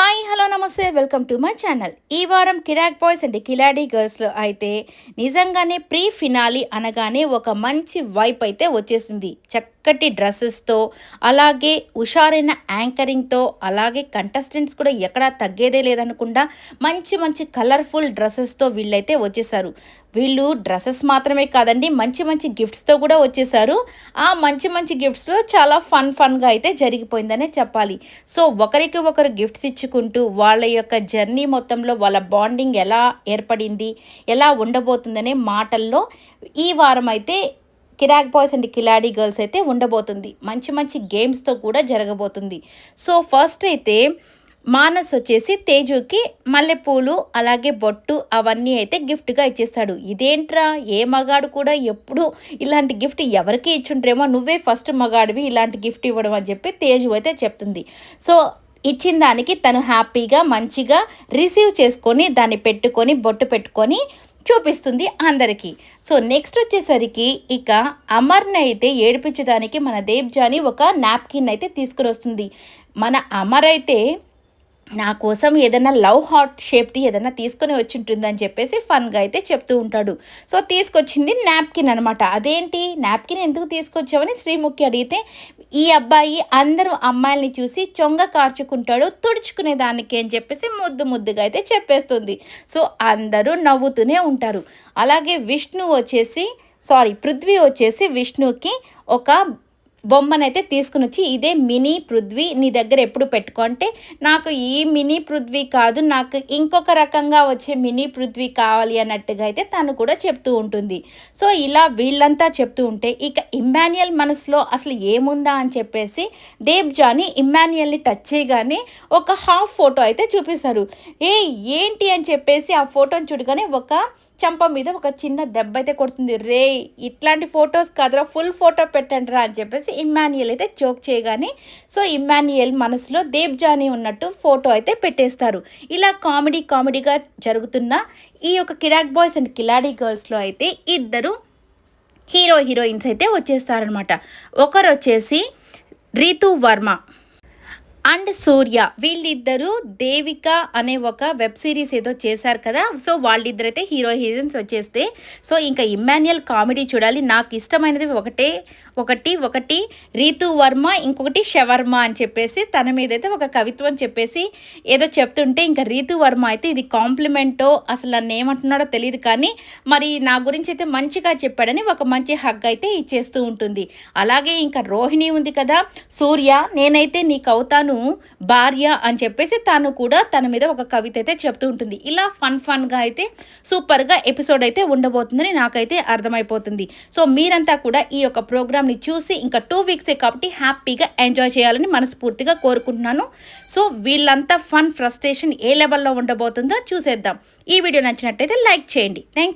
time hello నమస్తే. Welcome to my channel. ఈ వారం కిరాక్ బాయ్స్ అండ్ కిలాడీ గర్ల్స్లో అయితే నిజంగానే ప్రీ ఫినాలి అనగానే ఒక మంచి వైప్ అయితే వచ్చేసింది. చక్కటి డ్రెస్సెస్తో అలాగే హుషారైన యాంకరింగ్తో అలాగే కంటెస్టెంట్స్ కూడా ఎక్కడా తగ్గేదే లేదనకుండా మంచి మంచి కలర్ఫుల్ డ్రెస్సెస్తో వీళ్ళైతే వచ్చేసారు. వీళ్ళు డ్రెస్సెస్ మాత్రమే కాదండి మంచి మంచి గిఫ్ట్స్తో కూడా వచ్చేసారు. ఆ మంచి మంచి గిఫ్ట్స్లో చాలా ఫన్ ఫన్గా అయితే జరిగిపోయిందనే చెప్పాలి. సో ఒకరికి ఒకరు గిఫ్ట్స్ ఇచ్చుకుంటూ వాళ్ళ యొక్క జర్నీ మొత్తంలో వాళ్ళ బాండింగ్ ఎలా ఏర్పడింది ఎలా ఉండబోతుందనే మాటల్లో ఈ వారం అయితే కిరాక్ బాయ్స్ అండ్ కిలాడీ గర్ల్స్ అయితే ఉండబోతుంది. మంచి మంచి గేమ్స్తో కూడా జరగబోతుంది. సో ఫస్ట్ అయితే మానస్ వచ్చేసి తేజుకి మల్లెపూలు అలాగే బొట్టు అవన్నీ అయితే గిఫ్ట్గా ఇచ్చేస్తాడు. ఇదేంట్రా? ఏ మగాడు కూడా ఎప్పుడు ఇలాంటి గిఫ్ట్ ఎవరికి ఇచ్చుంటారేమో నువ్వే ఫస్ట్ మగాడివి ఇలాంటి గిఫ్ట్ ఇవ్వడం అని చెప్పి తేజు అయితే చెప్తుంది. సో ఇచ్చిన దానికి తను హ్యాపీగా మంచిగా రిసీవ్ చేసుకొని దాన్ని పెట్టుకొని బొట్టు పెట్టుకొని చూపిస్తుంది అందరికీ. సో నెక్స్ట్ వచ్చేసరికి ఇక అమర్ని అయితే ఏడిపించడానికి మన దేవ్జాని ఒక నాప్కిన్ అయితే తీసుకుని వస్తుంది. మన అమర్ అయితే నా కోసం ఏదైనా లవ్ హార్ట్ షేప్ది ఏదైనా తీసుకొని వచ్చి ఉంటుందని చెప్పేసి ఫన్గా అయితే చెప్తూ ఉంటాడు. సో తీసుకొచ్చింది నాప్కిన్ అనమాట అదేంటి? నాప్కిన్ ఎందుకు తీసుకొచ్చావని శ్రీముఖి అడిగితే ఈ అబ్బాయి అందరూ అమ్మాయిల్ని చూసి చొంగ కార్చుకుంటాడు తుడుచుకునే దానికి అని చెప్పేసి ముద్దు ముద్దుగా అయితే చెప్పేస్తుంది. సో అందరూ నవ్వుతూనే ఉంటారు. అలాగే విష్ణు వచ్చేసి సారీ పృథ్వీ వచ్చేసి విష్ణుకి ఒక బొమ్మనైతే తీసుకుని వచ్చి ఇదే మినీ పృథ్వీ నీ దగ్గర ఎప్పుడు పెట్టుకో. అంటే నాకు ఈ మినీ పృథ్వీ కాదు నాకు ఇంకొక రకంగా వచ్చే మినీ పృథ్వీ కావాలి అన్నట్టుగా అయితే తను కూడా చెప్తూ ఉంటుంది. సో ఇలా వీళ్ళంతా చెప్తూ ఉంటే ఇక ఇమ్మాన్యుయల్ మనసులో అసలు ఏముందా అని చెప్పేసి దేబ్జాని ఇమ్మాన్యుయల్ని టచ్ చేయగానే ఒక హాఫ్ ఫోటో అయితే చూపిస్తారు. ఏ ఏంటి? అని చెప్పేసి ఆ ఫోటోని చూడగానే ఒక చంప మీద ఒక చిన్న దెబ్బ అయితే కొడుతుంది. రే ఇట్లాంటి ఫొటోస్ కాదురా ఫుల్ ఫోటో పెట్టండి రా అని చెప్పేసి ఇమ్మాన్యుయల్ అయితే జోక్ చేయగానే సో ఇమ్మాన్యుయల్ మనసులో దేబ్జాని ఉన్నట్టు ఫోటో అయితే పెట్టేస్తారు. ఇలా కామెడీ కామెడీగా జరుగుతున్న ఈ యొక్క కిరాక్ బాయ్స్ అండ్ కిలాడీ గర్ల్స్లో అయితే ఇద్దరు హీరో హీరోయిన్స్ అయితే వచ్చేస్తారనమాట ఒకరు వచ్చేసి రీతు వర్మ. అండ్ సూర్య వీళ్ళిద్దరూ దేవిక అనే ఒక వెబ్ సిరీస్ ఏదో చేశారు కదా. సో వాళ్ళిద్దరైతే హీరో హీరోయిన్స్ వచ్చేస్తే సో ఇంకా ఇమ్మాన్యుయల్ కామెడీ చూడాలి. నాకు ఇష్టమైనది ఒకటే ఒకటి ఒకటి రీతు వర్మ ఇంకొకటి శవర్మ అని చెప్పేసి తన మీద అయితే ఒక కవిత్వం చెప్పేసి ఏదో చెప్తుంటే ఇంకా రీతు వర్మ అయితే ఇది కాంప్లిమెంటో అసలు నన్ను ఏమంటున్నాడో తెలియదు కానీ మరి నా గురించి అయితే మంచిగా చెప్పాడని ఒక మంచి హగ్ అయితే ఇచ్చేస్తూ ఉంటుంది. అలాగే ఇంకా రోహిణి ఉంది కదా. సూర్య నేనైతే నీకు అవుతాను. భార్య అని చెప్పేసి తను కూడా తన మీద ఒక కవిత అయితే చెప్తూ ఉంటుంది. ఇలా ఫన్ ఫన్గా అయితే సూపర్గా ఎపిసోడ్ అయితే ఉండబోతుందని నాకైతే అర్థమైపోతుంది. సో మీరంతా కూడా ఈ యొక్క ప్రోగ్రామ్ని చూసి ఇంకా టూ వీక్సే కాబట్టి హ్యాపీగా ఎంజాయ్ చేయాలని మనస్ఫూర్తిగా కోరుకుంటున్నాను. సో వీళ్ళంతా ఫన్ ఫ్రస్ట్రేషన్ ఏ లెవెల్లో ఉండబోతుందో చూసేద్దాం. ఈ వీడియో నచ్చినట్టయితే లైక్ చేయండి. థ్యాంక్